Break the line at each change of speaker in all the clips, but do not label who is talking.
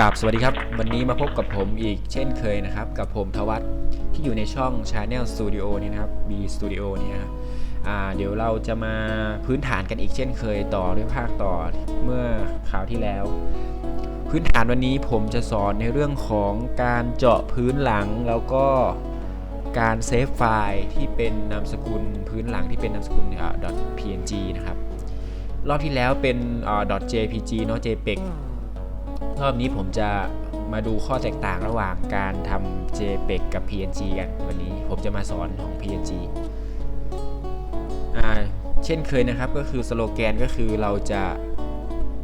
ราบสวัสดีครับ วันนี้มาพบกับผมอีกเช่นเคยนะครับ กับผมทวัตที่อยู่ในช่อง Channel Studio นี่นะครับ B Studio เนี่นะครับเดี๋ยวเราจะมาพื้นฐานกันอีกเช่นเคยต่อด้วยภาคต่อเมื่อคราวที่แล้ว พื้นฐานวันนี้ผมจะสอนในเรื่องของการเจาะพื้นหลังแล้วก็การเซฟไฟล์ที่เป็นนามสกุลพื้นหลังที่เป็นนามสกุล .png นะครับรอบที่แล้วเป็น .jpg เนาะ jpeg รอบนี้ผมจะมาดูข้อแตกต่างระหว่างการทำ JPEG กับ PNG กันวันนี้ผมจะมาสอนของ PNG อ่าเช่นเคยนะครับก็คือสโลแกนก็คือเราจะ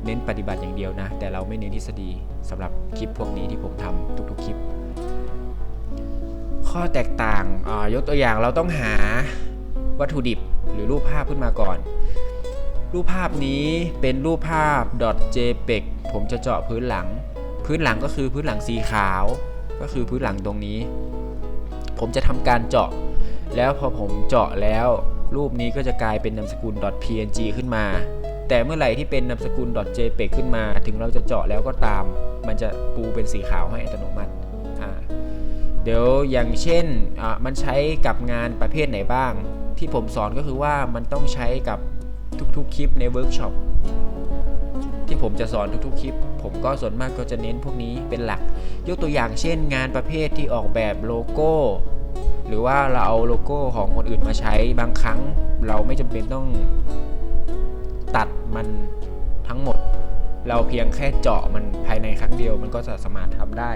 เน้นปฏิบัติอย่างเดียวนะ แต่เราไม่เน้นทฤษฎีสำหรับคลิปพวกนี้ที่ผมทำทุกๆคลิป ข้อแตกต่างอ่ายกตัวอย่างเราต้องหาวัตถุดิบหรือรูปภาพขึ้นมาก่อน รูปภาพนี้เป็นรูปภาพ .jpeg ผมจะเจาะพื้นหลัง พื้นหลังก็คือพื้นหลังสีขาว ก็คือพื้นหลังตรงนี้ ผมจะทำการเจาะ แล้วพอผมเจาะแล้ว รูปนี้ก็จะกลายเป็นนามสกุล .png ขึ้นมา แต่เมื่อไหร่ที่เป็นนามสกุล .jpeg ขึ้นมา ถึงเราจะเจาะแล้วก็ตาม มันจะปูเป็นสีขาวให้อัตโนมัติเดี๋ยวอย่างเช่นมันใช้กับงานประเภทไหนบ้าง ที่ผมสอนก็คือว่ามันต้องใช้กับ ทุกๆ คลิปในเวิร์กช็อปที่ผมจะสอนทุกๆ คลิป ผมก็ส่วนมากก็จะเน้นพวกนี้เป็นหลัก ยกตัวอย่างเช่น งานประเภทที่ออกแบบโลโก้ หรือว่าเราเอาโลโก้ของคนอื่นมาใช้บางครั้ง เราไม่จำเป็นต้องตัดมันทั้งหมด เราเพียงแค่เจาะมันภายในครั้งเดียวมันก็จะสามารถทำได้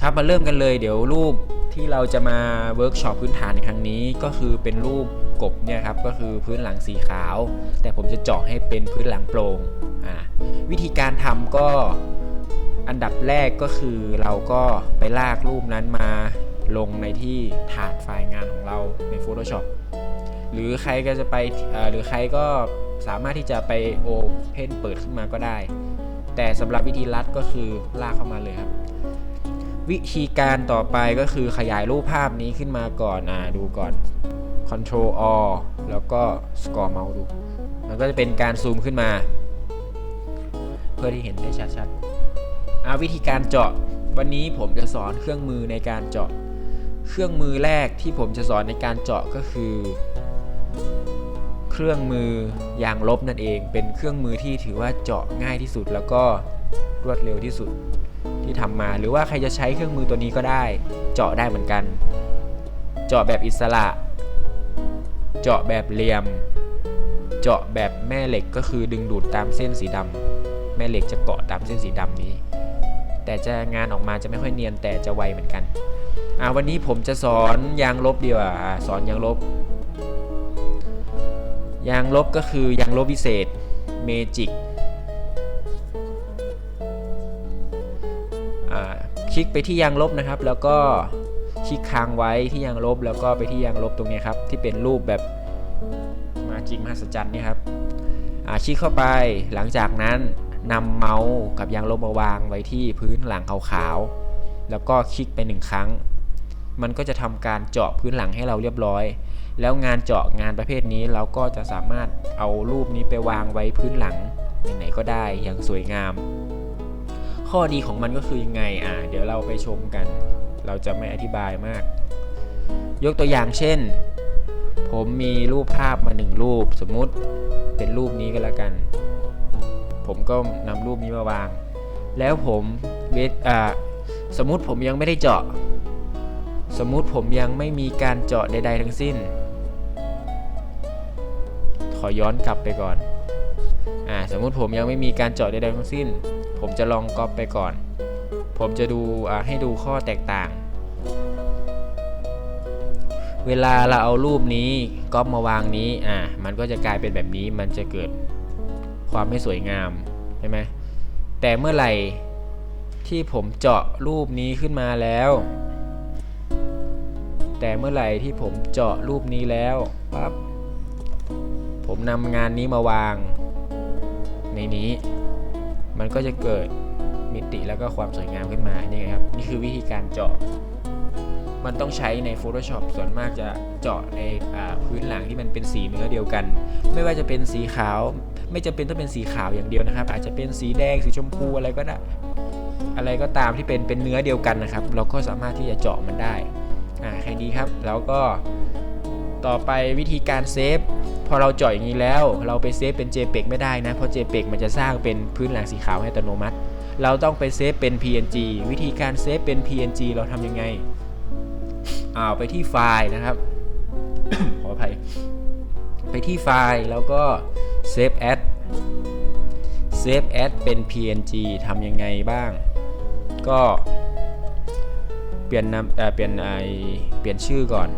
ครับมาเริ่มกันเลย เดี๋ยวรูป ที่เราจะมาเวิร์กช็อปพื้นฐานในครั้งนี้ก็คือเป็นรูปกบเนี่ยครับก็คือพื้นหลังสีขาว แต่ผมจะเจาะให้เป็นพื้นหลังโปร่งอ่าวิธีการทำก็อันดับแรกก็คือเราก็ไปลากรูปนั้นมาลงในที่ถาดไฟล์งานของเราใน Photoshop หรือใครก็จะไปหรือใครก็สามารถที่จะไปโอเพนเปิดขึ้นมาก็ได้ แต่สำหรับวิธีลัดก็คือลากเข้ามาเลยครับ วิธีการต่อไปก็คือขยายรูปภาพนี้ขึ้นมาก่อนอ่าดูก่อน Ctrl All แล้วก็ Scroll Mouse ดู มันก็จะเป็นการซูมขึ้นมา เพื่อที่เห็นได้ชัดๆอ่าวิธีการเจาะวันนี้ผมจะสอนเครื่องมือในการเจาะ เครื่องมือแรกที่ผมจะสอนในการเจาะก็คือ เครื่องมือยางลบนั่นเอง เป็นเครื่องมือที่ถือว่าเจาะง่ายที่สุดแล้วก็รวดเร็วที่สุด ที่ทำมา หรือว่าใครจะใช้เครื่องมือตัวนี้ก็ได้ เจาะได้เหมือนกัน เจาะแบบอิสระ เจาะแบบเหลี่ยม เจาะแบบแม่เหล็กก็คือดึงดูดตามเส้นสีดำแม่เหล็กจะเกาะตามเส้นสีดำนี้ แต่จะงานออกมาจะไม่ค่อยเนียนแต่จะไวเหมือนกันอ่าวันนี้ผมจะสอนยางลบดีกว่าอ่าสอนยางลบ ยางลบก็คือยางลบพิเศษเมจิก ลิกไปที่ยางลบนะครับ แล้วก็คลิกค้างไว้ที่ยางลบ แล้วก็ไปที่ยางลบตรงนี้ครับ ที่เป็นรูปแบบมาจิกมหัศจรรย์นี่ครับอ่าคลิกเข้าไปหลังจากนั้นนำเมาส์กับยางลบมาวางไว้ที่พื้นหลังขาวๆแล้วก็คลิกไปหนึ่งครั้ง มันก็จะทำการเจาะพื้นหลังให้เราเรียบร้อย แล้วงานเจาะงานประเภทนี้เราก็จะสามารถเอารูปนี้ไปวางไว้พื้นหลังไหนๆก็ได้อย่างสวยงาม ข้อดีของมันก็คือยังไงอ่าเดี๋ยวเราไปชมกัน เราจะไม่อธิบายมาก ยกตัวอย่างเช่น ผมมีรูปภาพมาหนึ่งรูป สมมุติเป็นรูปนี้ก็แล้วกัน ผมก็นำรูปนี้มาวาง แล้วผมเวทอ่าสมมุติผมยังไม่ได้เจาะ สมมุติผมยังไม่มีการเจาะใด ๆ ทั้งสิ้น ขอย้อนกลับไปก่อนอ่าสมมุติผมยังไม่มีการเจาะใดๆทั้งสิ้น ผมจะลองก๊อปไปก่อน ผมจะดูให้ดูข้อแตกต่าง เวลาเราเอารูปนี้ก๊อปมาวางนี้อ่ามันก็จะกลายเป็นแบบนี้มันจะเกิดความไม่สวยงามใช่ไหมแต่เมื่อไหร่ที่ผมเจาะรูปนี้ขึ้นมาแล้ว แต่เมื่อไหร่ที่ผมเจาะรูปนี้แล้วปั๊บผมนำงานนี้มาวางในนี้ มันก็จะเกิดมิติแล้วก็ความสวยงามขึ้นมานี่ครับนี่คือวิธีการเจาะ มันต้องใช้ใน Photoshop ส่วนมากจะเจาะในพื้นหลังที่มันเป็นสีเนื้อเดียวกัน ไม่ว่าจะเป็นสีขาวไม่ไม่จำเป็นต้องเป็นสีขาวอย่างเดียวนะครับ อาจจะเป็นสีแดงสีชมพูอะไรก็ได้อะไรก็ตามที่เป็นเป็นเนื้อเดียวกันนะครับ เราก็สามารถที่จะเจาะมันได้อ่าแค่นี้ครับ แล้วก็ต่อไปวิธีการเซฟ พอเราเจาะอย่างนี้แล้ว เราไปเซฟเป็น JPEG ไม่ได้นะ เพราะ JPEG มันจะสร้างเป็นพื้นหลังสีขาวให้อัตโนมัติ เราต้องไปเซฟเป็น PNG วิธีการเซฟเป็น PNG เราทำยังไงเอาไปที่ไฟล์นะครับ ขออภัย ไปที่ไฟล์แล้วก็ Save as Save as เป็น PNG ทำยังไงบ้าง ก็เปลี่ยนนามเปลี่ยนไอเปลี่ยนชื่อก่อน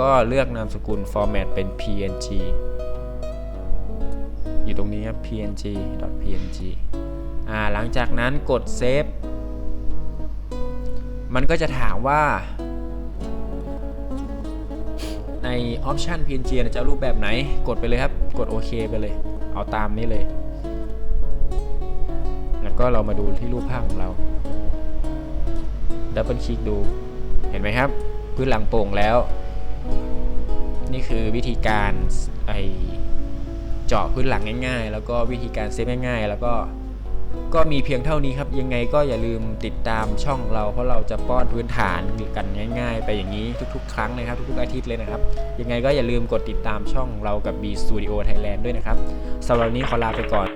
ก็เลือกนามสกุล format เป็น png อยู่ตรงนี้ครับ png png อ่าหลังจากนั้นกด save มันก็จะถามว่า ใน option png จะเอารูปแบบไหน กดไปเลยครับ กดโอเคไปเลย เอาตามนี้เลย แล้วก็เรามาดูที่รูปภาพของเราดับเบิลคลิกดู เห็นไหมครับ พื้นหลังโปร่งแล้ว นี่คือวิธีการไอเจาะพื้นหลังง่าย ๆ แล้วก็วิธีการเซฟง่าย ๆ แล้วก็ก็มีเพียงเท่านี้ครับ ยังไงก็อย่าลืมติดตามช่องเราเพราะเราจะป้อนพื้นฐานกันง่าย ๆ ไปอย่างนี้ทุก ๆ ครั้งเลยครับทุกๆอาทิตย์เลยนะครับ ยังไงก็อย่าลืมกดติดตามช่องเรากับ B Studio Thailand ด้วยนะครับสำหรับวันนี้ขอลาไปก่อน